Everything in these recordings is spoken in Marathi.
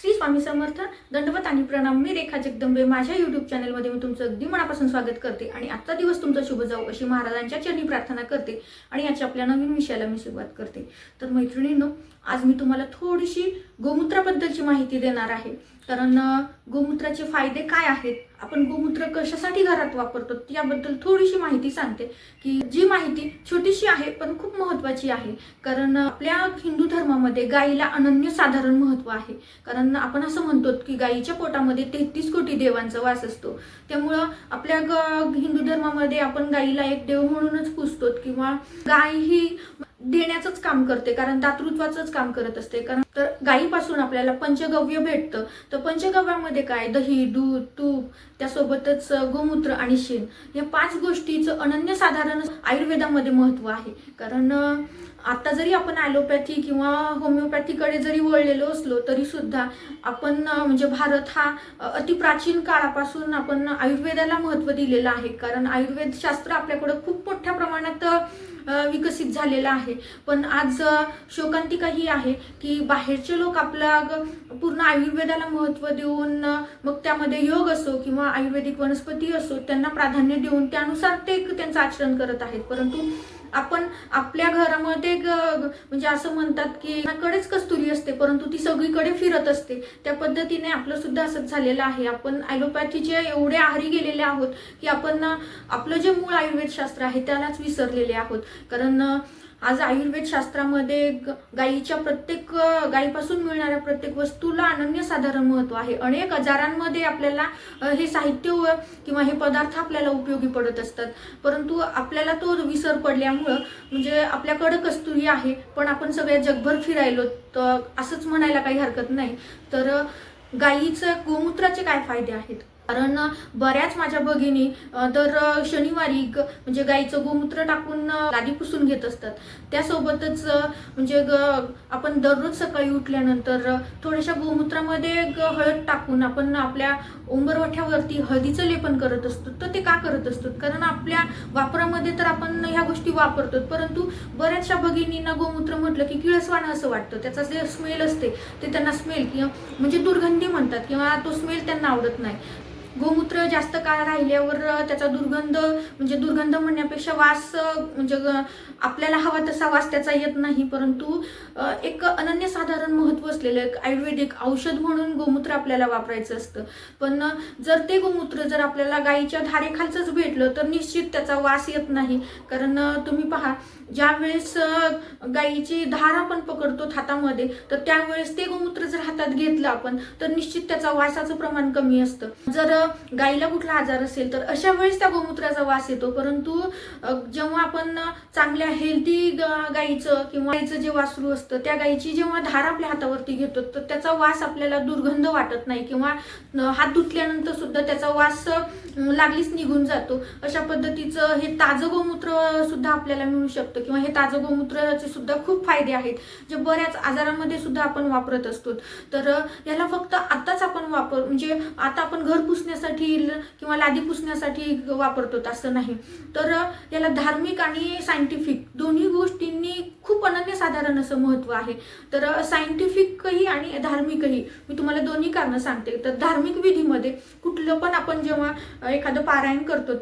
श्री स्वामी समर्थ दंडवत आणि प्रणाम. मी रेखा जगदंबे. माझ्या युट्यूब चॅनलमध्ये मी तुमचं अगदी मनापासून स्वागत करते आणि आजचा दिवस तुमचा शुभ जाऊ अशी महाराजांच्या चरणी प्रार्थना करते आणि याच्या आपल्या नवीन विषयाला मी सुरुवात करते. तर मैत्रिणींनो आज मी तुम्हाला थोडीशी गोमूत्राबद्दलची माहिती देणार आहे. कारण गोमूत्राचे फायदे काय आहेत? आपण गोमूत्र कशासाठी घरात वापरतो? याबद्दल थोडीशी माहिती सांगते की जी माहिती छोटीशी आहे पण खूप महत्वाची आहे. कारण आपल्या हिंदू धर्मामध्ये गायीला अनन्य साधारण महत्त्व आहे. कारण आपण असं म्हणतो की गायीच्या पोटामध्ये तेहतीस कोटी देवांचा वास असतो. त्यामुळं आपल्या हिंदू धर्मामध्ये आपण गायीला एक देव म्हणूनच पुजतो किंवा गाय ही देण्याचंच काम करते कारण दातृत्वाचंच काम करत असते. कारण तर गायीपासून आपल्याला पंचगव्य भेटतं. तर पंचगव्यामध्ये काय? दही दूध तूप त्यासोबतच गोमूत्र आणि शेण. या पाच गोष्टीचं अनन्यसाधारण आयुर्वेदामध्ये महत्त्व आहे. कारण आता जरी आपण ॲलोपॅथी किंवा होमिओपॅथीकडे जरी वळलेलो असलो तरी सुद्धा आपण म्हणजे भारत हा अतिप्राचीन काळापासून आपण आयुर्वेदाला महत्त्व दिलेलं आहे. कारण आयुर्वेद शास्त्र आपल्याकडं खूप मोठ्या प्रमाणात विकसित झालेलं आहे. पण आज शोकांतिका ही आहे की बाहेरचे लोक आपला ग- पूर्ण आयुर्वेदाला महत्त्व देऊन मग त्यामध्ये योग असो किंवा आयुर्वेदिक वनस्पती असो त्यांना प्राधान्य देऊन त्यानुसार ते त्यांचं आचरण करत आहेत. परंतु आपण आपल्या घरामध्ये म्हणजे असं म्हणतात की कडेच कस्तुरी असते परंतु ती सगळीकडे फिरत असते. त्या पद्धतीने आपलं सुद्धा असंच झालेलं आहे. आपण ॲलोपॅथीचे एवढे आहारी गेलेले आहोत की आपण आपलं जे मूळ आयुर्वेद शास्त्र आहे त्यालाच विसरलेले आहोत. कारण आज आयुर्वेद शास्त्रामध्ये ग- गायीच्या प्रत्येक गायीपासून मिळणाऱ्या प्रत्येक वस्तूला अनन्यसाधारण महत्त्व आहे. अनेक आजारांमध्ये आपल्याला हे साहित्य किंवा हे पदार्थ आपल्याला उपयोगी पडत असतात. परंतु आपल्याला तो विसर पडल्यामुळं म्हणजे आपल्याकडं कस्तुरी आहे पण आपण सगळ्या जगभर फिरायलो तर असंच म्हणायला काही हरकत नाही. तर गाईचं गायीचं गोमूत्राचे काय फायदे आहेत? कारण बऱ्याच माझ्या भगिनी दर शनिवारी ग- म्हणजे गाईचं गोमूत्र टाकून गादी पुसून घेत असतात. त्यासोबतच म्हणजे ग- आपण दररोज सकाळी उठल्यानंतर थोड्याशा गोमूत्रामध्ये हळद टाकून आपण आपल्या उंबरवठ्यावरती हळदीचं लेपन करत असतो. तर ते का करत असतो? कारण आपल्या वापरामध्ये तर आपण ह्या गोष्टी वापरतो परंतु बऱ्याचशा भगिनींना गोमूत्र म्हटलं की किळसवाणं असं वाटतं. त्याचा जे स्मेल असते ते त्यांना स्मेल किंवा म्हणजे दुर्गंधी म्हणतात किंवा तो स्मेल त्यांना आवडत नाही. गोमूत्र जास्त काळ राहिल्यावर त्याचा दुर्गंध म्हणजे दुर्गंध म्हणण्यापेक्षा वास म्हणजे ग- आपल्याला हवा तसा वास त्याचा येत नाही. परंतु एक अनन्यसाधारण महत्त्व असलेलं एक आयुर्वेदिक औषध म्हणून गोमूत्र आपल्याला वापरायचं असतं. पण जर ते गोमूत्र जर आपल्याला गाईच्या धारेखालचंच भेटलं तर निश्चित त्याचा वास येत नाही. कारण तुम्ही पहा ज्यावेळेस गाईची धार आपण पकडतो हातामध्ये तर त्यावेळेस ते गोमूत्र जर हातात घेतलं आपण तर निश्चित त्याचा वासाचं प्रमाण कमी असतं. जर गाईला कुठला आजार असेल तर अशा वेळेस त्या गोमूत्राचा वास येतो. परंतु जेव्हा आपण चांगल्या हेल्दी गाईचं किंवा गाईचं जे वासरू असतं त्या गाईची जेव्हा धार आपल्या हातावरती घेतो तर त्याचा वास आपल्याला दुर्गंध वाटत नाही किंवा हात धुतल्यानंतर सुद्धा त्याचा वास लागलीच निघून जातो. अशा पद्धतीचं हे ताजं गोमूत्र सुद्धा आपल्याला मिळू शकतं किंवा हे ताजं गोमूत्राचे सुद्धा खूप फायदे आहेत जे बऱ्याच आजारामध्ये सुद्धा आपण वापरत असतो. तर याला फक्त आताच आपण वापर म्हणजे आता आपण घर पुसण्यासाठी किंवा लादी पुसण्यासाठी वापरतो असं नाही. तर याला धार्मिक आणि सायंटिफिक दोन्ही गोष्टींनी खूप अनन्यसाधारण असं महत्त्व आहे. तर सायंटिफिकही आणि धार्मिकही मी तुम्हाला दोन्ही कारणं सांगते. तर धार्मिक विधीमध्ये कुठलं पण आपण जेव्हा एखादं पारायण करतो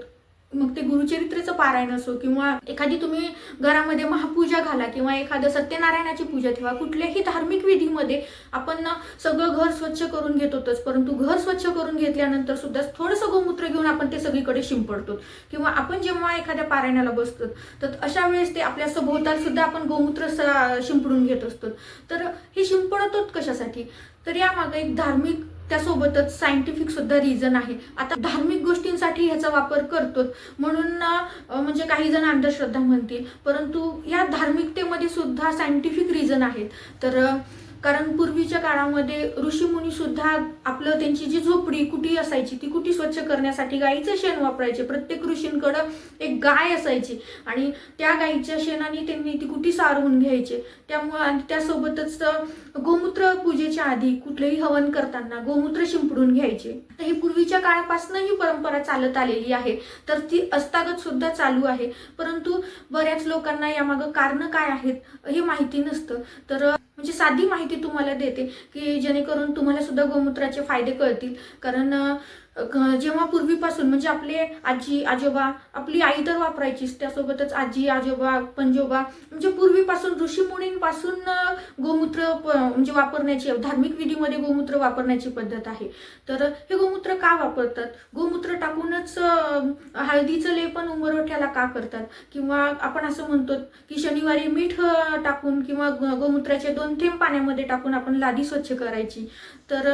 मग ते गुरुचरित्रेचं पारायण असो किंवा एखादी तुम्ही घरामध्ये महापूजा घाला किंवा एखादं सत्यनारायणाची पूजा ठेवा कुठल्याही धार्मिक विधीमध्ये आपण सगळं घर स्वच्छ करून घेतोच परंतु घर स्वच्छ करून घेतल्यानंतर सुद्धा थोडंसं गोमूत्र घेऊन आपण ते सगळीकडे शिंपडतो. किंवा आपण जेव्हा एखाद्या पारायणाला बसतो तर अशा वेळेस ते आपल्या सभोवताल सुद्धा आपण गोमूत्र स- शिंपडून घेत असतो. तर हे शिंपडतोच कशासाठी? तर यामागे एक धार्मिक त्यासोबतच सायंटिफिक सुद्धा रिझन आहे. आता धार्मिक गोष्टींसाठी ह्याचा वापर करतो म्हणून म्हणजे काही जण अंधश्रद्धा म्हणतील. परंतु या धार्मिकतेमध्ये सुद्धा सायंटिफिक रिझन आहेत. तर कारण पूर्वीच्या काळामध्ये ऋषीमुनी सुद्धा आपलं त्यांची जी झोपडी कुटी असायची ती कुटी स्वच्छ करण्यासाठी गाईचं शेण वापरायचे. प्रत्येक ऋषींकडं एक गाय असायची आणि त्या गाईच्या शेणाने त्यांनी ती कुटी सारवून घ्यायचे. त्यामुळे आणि त्यासोबतच गोमूत्र पूजेच्या आधी कुठलंही हवन करताना गोमूत्र शिंपडून घ्यायचे. तर ही पूर्वीच्या काळापासून ही परंपरा चालत आलेली आहे. तर ती अस्तागत सुद्धा चालू आहे. परंतु बऱ्याच लोकांना यामागं कारण काय आहेत हे माहिती नसतं. तर म्हणजे साधी माहिती तुम्हाला देते की जेणेकरून तुम्हाला सुद्धा गोमूत्राचे फायदे कळतील. कारण जेव्हा पूर्वीपासून म्हणजे आपले आजी आजोबा आपली आई तर वापरायचीच त्यासोबतच आजी आजोबा पंजोबा म्हणजे पूर्वीपासून ऋषी मुनींपासून गोमूत्र म्हणजे वापरण्याची धार्मिक विधीमध्ये गोमूत्र वापरण्याची पद्धत आहे. तर हे गोमूत्र का वापरतात? गोमूत्र टाकूनच हळदीचं लेपन उंबरवठ्याला का करतात? किंवा आपण असं म्हणतो की शनिवारी मीठ टाकून किंवा गोमूत्राचे दोन थेंब पाण्यामध्ये टाकून आपण लादी स्वच्छ करायची. तर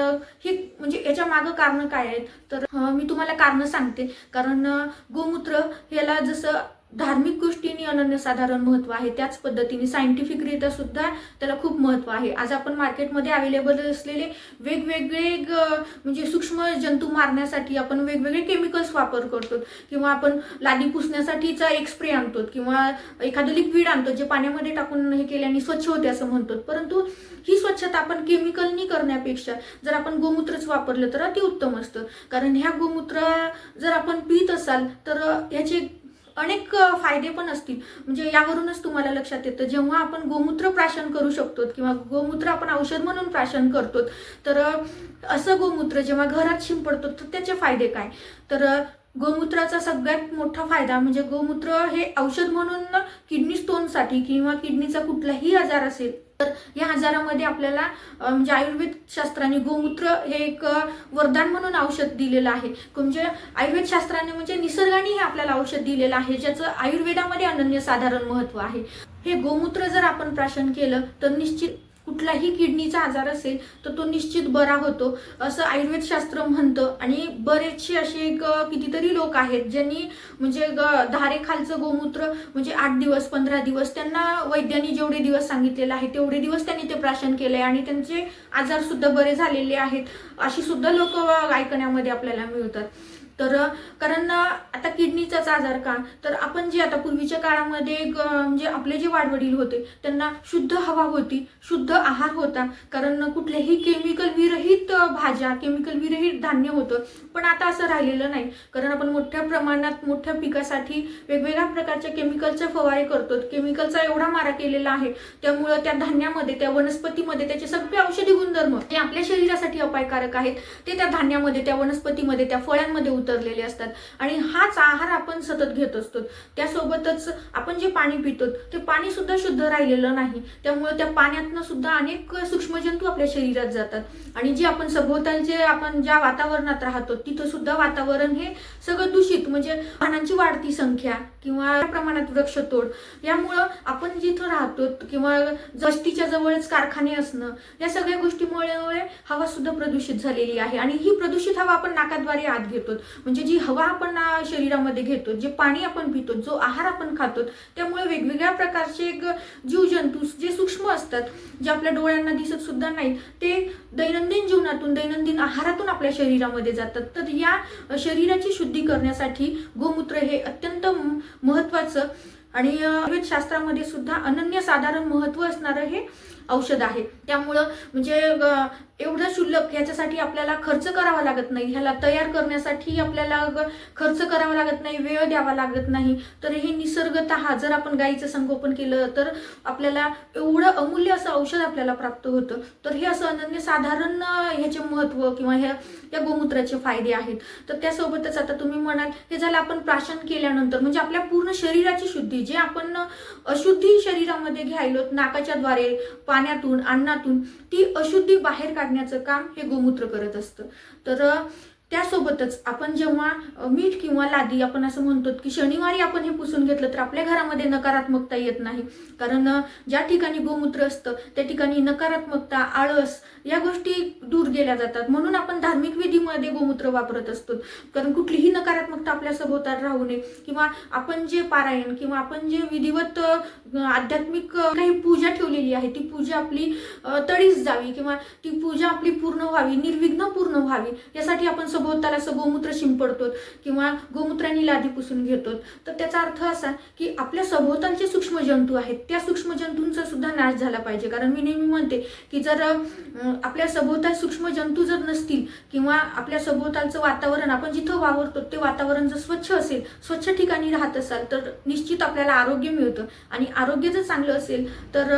हे म्हणजे याच्या मागं कारणं काय आहेत? तर मी तुम्हाला कारणं सांगते. कारण गोमूत्र ह्याला जसं धार्मिक गोष्टींनी अनन्यसाधारण महत्त्व आहे. त्याच पद्धतीने सायंटिफिकरित्या सुद्धा त्याला खूप महत्त्व आहे. आज आपण मार्केटमध्ये अवेलेबल असलेले वेगवेगळे ग- म्हणजे सूक्ष्म जंतू मारण्यासाठी आपण वेगवेगळे केमिकल्स वापर करतो. किंवा आपण लादी पुसण्यासाठीचा एक स्प्रे आणतो किंवा एखादं लिक्विड आणतो जे पाण्यामध्ये टाकून हे केल्याने स्वच्छ होते असं म्हणतो. परंतु ही स्वच्छता आपण केमिकलनी करण्यापेक्षा जर आपण गोमूत्रच वापरलं तर अतिउत्तम असतं. कारण ह्या गोमूत्र जर आपण पित असाल तर ह्याचे अनेक फायदे पण असतील. म्हणजे यावरूनच तुम्हाला लक्षात येतं. जेव्हा आपण गोमूत्र प्राशन करू शकतो किंवा गोमूत्र आपण औषध म्हणून प्राशन करतो तर असं गोमूत्र जेव्हा घरात शिंपडतो तर त्याचे फायदे काय? तर गोमूत्राचा सगळ्यात मोठा फायदा म्हणजे गोमूत्र हे औषध म्हणून किडनी स्टोनसाठी किंवा किडनीचा कुठलाही आजार असेल तर या आजारामध्ये आपल्याला म्हणजे आयुर्वेद शास्त्राने गोमूत्र हे एक वरदान म्हणून औषध दिलेलं आहे. म्हणजे आयुर्वेद शास्त्राने म्हणजे निसर्गाने हे आपल्याला औषध दिलेलं आहे ज्याचं आयुर्वेदामध्ये अनन्यसाधारण महत्त्व आहे. हे गोमूत्र जर आपण प्राशन केलं तर निश्चित कुठलाही किडनीचा आजार असेल तर तो निश्चित बरा होतो. असं आयुर्वेद शास्त्र म्हणतं. आणि बरेचसे असे एक कितीतरी लोक आहेत ज्यांनी म्हणजे ग- धारेखालचं गोमूत्र म्हणजे आठ दिवस पंधरा दिवस त्यांना वैद्यांनी जेवढे दिवस सांगितलेले आहे तेवढे दिवस त्यांनी ते प्राशन केले आणि त्यांचे आजार सुद्धा बरे झालेले आहेत. अशी सुद्धा लोक ऐकण्यामध्ये आपल्याला मिळतात. तर कारण आता किडनीचाच आजार का? तर आपण जे आता पूर्वीच्या काळामध्ये म्हणजे आपले जे वाडवडील होते त्यांना शुद्ध हवा होती शुद्ध आहार होता. कारण कुठलेही केमिकल विरहित भाज्या केमिकल विरहित धान्य होतं पण आता असं राहिलेलं नाही. कारण आपण मोठ्या प्रमाणात मोठ्या पिकासाठी वेगवेगळ्या प्रकारच्या केमिकलचे फवारे करतो. केमिकलचा एवढा मारा केलेला आहे. त्यामुळं त्या धान्यामध्ये त्या वनस्पतीमध्ये त्याचे सगळे औषधी गुणधर्म जे आपल्या शरीरासाठी अपायकारक आहेत. ते त्या धान्यामध्ये त्या वनस्पतीमध्ये त्या फळांमध्ये उतरलेले असतात. आणि हाच आहार आपण सतत घेत असतो. त्यासोबतच आपण जे पाणी पितो ते पाणी सुद्धा शुद्ध राहिलेलं नाही. त्यामुळे त्या पाण्यातनं सुद्धा अनेक सूक्ष्मजंतू आपल्या शरीरात जातात. आणि जे आपण सभोवतालचे आपण ज्या वातावरणात राहतो तिथं सुद्धा वातावरण हे सगळं दूषित म्हणजे वाहनांची वाढती संख्या किंवा प्रमाणात वृक्षतोड यामुळं आपण जिथं राहतो किंवा जस्तीच्या जवळच कारखाने असणं या सगळ्या गोष्टीमुळे हवा सुद्धा प्रदूषित झालेली आहे. आणि ही प्रदूषित हवा आपण नाकाद्वारे आत घेतो. म्हणजे जी हवा आपण शरीरामध्ये घेतो जे पाणी आपण पितो जो आहार आपण खातो त्यामुळे वेगवेगळ्या प्रकारचे जीवजंतू जे सूक्ष्म असतात जे आपल्या डोळ्यांना दिसत सुद्धा नाहीत ते दैनंदिन जीवनातून दैनंदिन आहारातून आपल्या शरीरामध्ये जातात. तर या शरीराची शुद्धी करण्यासाठी गोमूत्र हे अत्यंत महत्वाचं आणि शास्त्रामध्ये सुद्धा अनन्यसाधारण महत्त्व असणारं हे औषध आहे. त्यामुळं म्हणजे ग- एवढं शुल्लक ह्याच्यासाठी आपल्याला खर्च करावा लागत नाही. ह्याला तयार करण्यासाठी आपल्याला ग- खर्च करावा लागत नाही वेळ द्यावा लागत नाही. तर हे निसर्गत जर आपण गाईचं संगोपन केलं तर आपल्याला एवढं अमूल्य असं औषध आपल्याला प्राप्त होतं. तर हे असं अनन्य साधारण ह्याचे महत्त्व किंवा ह्या या गोमूत्राचे फायदे आहेत. तर त्यासोबतच आता तुम्ही म्हणाल हे झालं आपण प्राशन केल्यानंतर म्हणजे आपल्या पूर्ण शरीराची शुद्धी जे आपण अशुद्धी शरीरामध्ये घ्यायलो नाकाच्या द्वारे पाण्यातून अन्नातून ती अशुद्धी बाहेर काढण्याचं काम हे गोमूत्र करत असतं. तर त्यासोबतच आपण जेव्हा मीठ किंवा लादी आपण असं म्हणतो की शनिवारी आपण हे पुसून घेतलं तर आपल्या घरामध्ये नकारात्मकता येत नाही. कारण ज्या ठिकाणी गोमूत्र असतं त्या ठिकाणी नकारात्मकता आळस या गोष्टी दूर गेल्या जातात. म्हणून आपण धार्मिक विधीमध्ये गोमूत्र वापरत असतो. कारण कुठलीही नकारात्मकता आपल्या सभोवताल राहू नये. किंवा आपण जे पारायण किंवा आपण जे विधिवत आध्यात्मिक काही पूजा ठेवलेली आहे ती पूजा आपली तळीस जावी किंवा ती पूजा आपली पूर्ण व्हावी निर्विघ्न पूर्ण व्हावी यासाठी आपण सभोवताला असं गोमूत्र शिंपडतो किंवा गोमूत्राने लादी पुसून घेतो तर त्याचा अर्थ असा की आपल्या सभोवतालचे सूक्ष्म जंतू आहेत त्या सूक्ष्म जंतूंचा सुद्धा नाश झाला पाहिजे. कारण मी नेहमी म्हणते की जर आपल्या सभोवताल सूक्ष्म जंतू जर नसतील किंवा आपल्या सभोवतालचं वातावरण आपण जिथं वावरतो ते वातावरण जर स्वच्छ असेल स्वच्छ ठिकाणी राहत असाल तर निश्चित आपल्याला आरोग्य मिळतं. आणि आरोग्य जर चांगलं असेल तर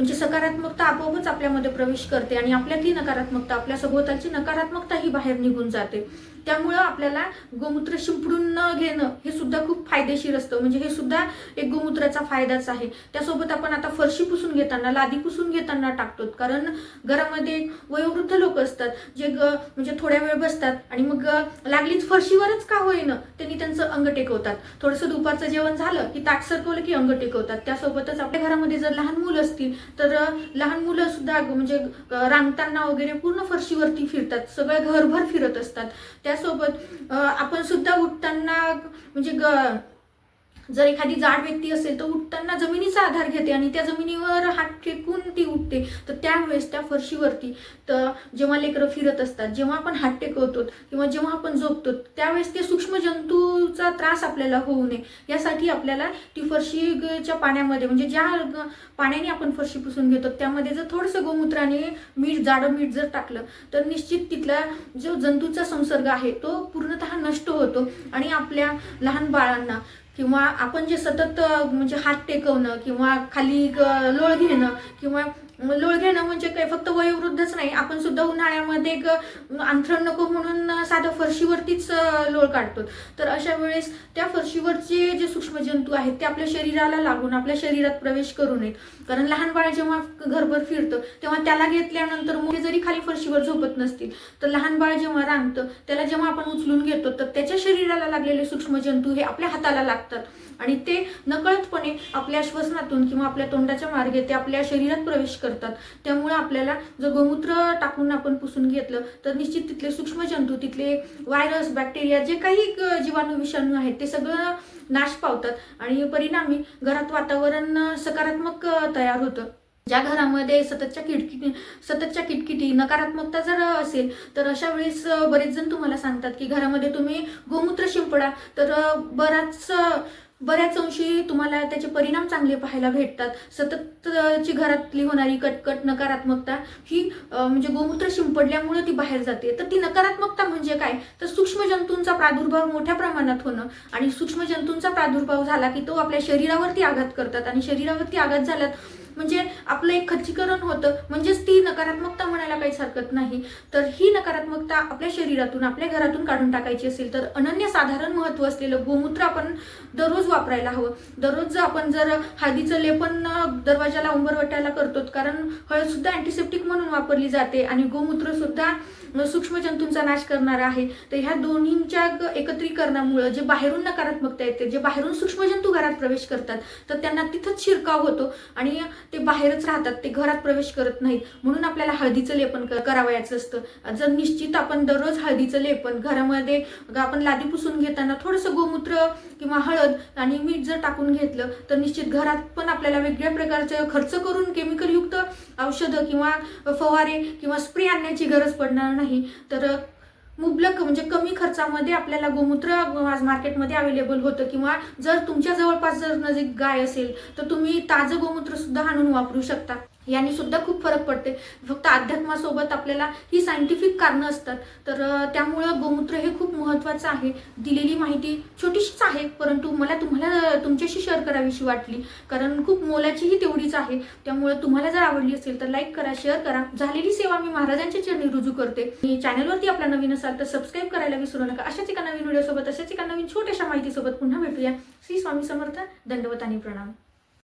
म्हणजे सकारात्मकता आपोआपच आपल्यामध्ये प्रवेश करते आणि आपल्यातली नकारात्मकता आपल्या सभोवतालची नकारात्मकता ही बाहेर निघून जाते. त्यामुळं आपल्याला गोमूत्र शिंपडून न घेणं हे सुद्धा खूप फायदेशीर असतं. म्हणजे हे सुद्धा एक गोमूत्राचा फायदाच आहे. त्यासोबत आपण आता फरशी पुसून घेताना लादी पुसून घेताना टाकतो कारण घरामध्ये वयोवृद्ध लोक असतात जे ग म्हणजे थोड्या वेळ बसतात आणि मग लागलीच फरशीवरच का होईना त्यांनी त्यांचं अंग टेकवतात. थोडंसं दुपारचं जेवण झालं की ताट सरकवलं की अंग टेकवतात. त्यासोबतच आपल्या घरामध्ये जर लहान मुलं असतील तर लहान मुलं सुद्धा म्हणजे रांगताना वगैरे पूर्ण फरशीवरती फिरतात. सगळे घरभर फिरत असतात. त्यासोबत आपण सुद्धा उठताना म्हणजे ग जर एखादी जाड व्यक्ती असेल तर उठताना जमिनीचा आधार घेते आणि त्या जमिनीवर हात टेकून ती उठते. तर त्यावेळेस त्या फरशीवरती तर जेव्हा लेकरं फिरत असतात जेव्हा आपण हात टेकवतो किंवा जेव्हा आपण झोपतो त्यावेळेस ते सूक्ष्म जंतूचा त्रास आपल्याला होऊ नये. यासाठी आपल्याला ती फरशीच्या पाण्यामध्ये म्हणजे ज्या पाण्याने आपण फरशी पुसून घेतो त्यामध्ये जर थोडंसं गोमूत्राने मीठ जाडं मीठ जर टाकलं तर निश्चित तिथला जो जंतूचा संसर्ग आहे तो पूर्णतः नष्ट होतो. आणि आपल्या लहान बाळांना किंवा आपण जे सतत म्हणजे हात टेकवणं किंवा खाली लोळ घेणं किंवा लोळ घेणं म्हणजे काय? फक्त वयोवृद्धच नाही. आपण सुद्धा उन्हाळ्यामध्ये एक अंथरण नको म्हणून साधं फरशीवरतीच लोळ काढतो. तर अशा वेळेस त्या फरशीवरचे जे सूक्ष्मजंतू आहेत ते आपल्या शरीराला लागून आपल्या शरीरात प्रवेश करू नयेत. कारण लहान बाळ जेव्हा घरभर फिरतं तेव्हा त्याला घेतल्यानंतर मोठे जरी खाली फरशीवर झोपत नसतील तर लहान बाळ जेव्हा रांगतं त्याला जेव्हा आपण उचलून घेतो तर त्याच्या शरीराला लागलेले सूक्ष्मजंतू हे आपल्या हाताला लागतात. आणि ते नकळतपणे आपल्या श्वसनातून किंवा आपल्या तोंडाच्या मार्गे ते आपल्या शरीरात प्रवेश करतात. त्यामुळे आपल्याला जर गोमूत्र टाकून आपण पुसून घेतलं तर निश्चित तिथले सूक्ष्मजंतू तिथले व्हायरस बॅक्टेरिया जे काही जीवाणू विषाणू आहेत ते सगळं नाश पावतात. आणि परिणामी घरात वातावरण सकारात्मक तयार होतं. ज्या घरामध्ये सततच्या किटकिटी सततच्या किटकिटी नकारात्मकता जर असेल तर अशा वेळेस बरेच जण तुम्हाला सांगतात की घरामध्ये तुम्ही गोमूत्र शिंपडा तर बराच बऱ्याच अंशी तुम्हाला त्याचे परिणाम चांगले पाहायला भेटतात. सततची घरातली होणारी कटकट नकारात्मकता ही म्हणजे गोमूत्र शिंपडल्यामुळे ती बाहेर जाते. तर ती नकारात्मकता म्हणजे काय? तर सूक्ष्म जंतूंचा प्रादुर्भाव मोठ्या प्रमाणात होणं आणि सूक्ष्म जंतूंचा प्रादुर्भाव झाला की तो आपल्या शरीरावरती आघात करतात आणि शरीरावरती आघात झाल्यात म्हणजे आपलं एक खच्चीकरण होतं. म्हणजेच ती नकारात्मकता म्हणायला काहीच हरकत नाही. तर ही नकारात्मकता आपल्या शरीरातून आपल्या घरातून काढून टाकायची असेल तर अनन्यसाधारण महत्त्व असलेलं गोमूत्र आपण दररोज वापरायला हवं. दररोज आपण जर हळदीचं लेपन दरवाजाला उंबरवट्याला करतो कारण हळद सुद्धा अँटीसेप्टिक म्हणून वापरली जाते आणि गोमूत्र सुद्धा नाश करणार आहे. तर ह्या दोन्हींच्या एकत्रीकरणामुळं जे बाहेरून नकारात्मकता येते जे बाहेरून सूक्ष्मजंतू घरात प्रवेश करतात तर त्यांना तिथंच शिरकाव होतो. आणि ते बाहेरच राहतात ते घरात प्रवेश करत नाहीत. म्हणून आपल्याला हळदीचं लेपन करावयाचं असतं. जर निश्चित आपण दररोज हळदीचं लेपन घरामध्ये आपण लादी पुसून घेताना थोडंसं गोमूत्र किंवा हळद आणि मीठ जर टाकून घेतलं तर निश्चित घरात पण आपल्याला वेगळ्या प्रकारचे खर्च करून केमिकलयुक्त औषधं किंवा फवारे किंवा स्प्रे आणण्याची गरज पडणार नाही. तर मुबलक म्हणजे कमी खर्चामध्ये आपल्याला गोमूत्र आज मार्केटमध्ये अवेलेबल होतं किंवा जर तुमच्या जवळपास जर नजीक गाय असेल तर तुम्ही ताजं गोमूत्र सुद्धा आणून वापरू शकता. यांनी सुद्धा खूप फरक पडते. फक्त अध्यात्मासोबत आपल्याला ही सायंटिफिक कारणं असतात. तर त्यामुळं गोमूत्र हे खूप महत्त्वाचं आहे. दिलेली माहिती छोटीशीच आहे परंतु मला तुम्हाला तुमच्याशी शेअर करावीशी वाटली. कारण खूप मोलाचीही तेवढीच आहे. त्यामुळे तुम्हाला जर आवडली असेल तर लाईक करा शेअर करा. झालेली सेवा मी महाराजांच्या चरणी रुजू करते. मी चॅनलवरती आपला नवीन असाल तर सबस्क्राईब करायला विसरू नका. अशाच एका नवीन व्हिडिओसोबत अशाच एका नवीन छोट्याशा माहितीसोबत पुन्हा भेटूया. श्री स्वामी समर्थ दंडवत आणि प्रणाम.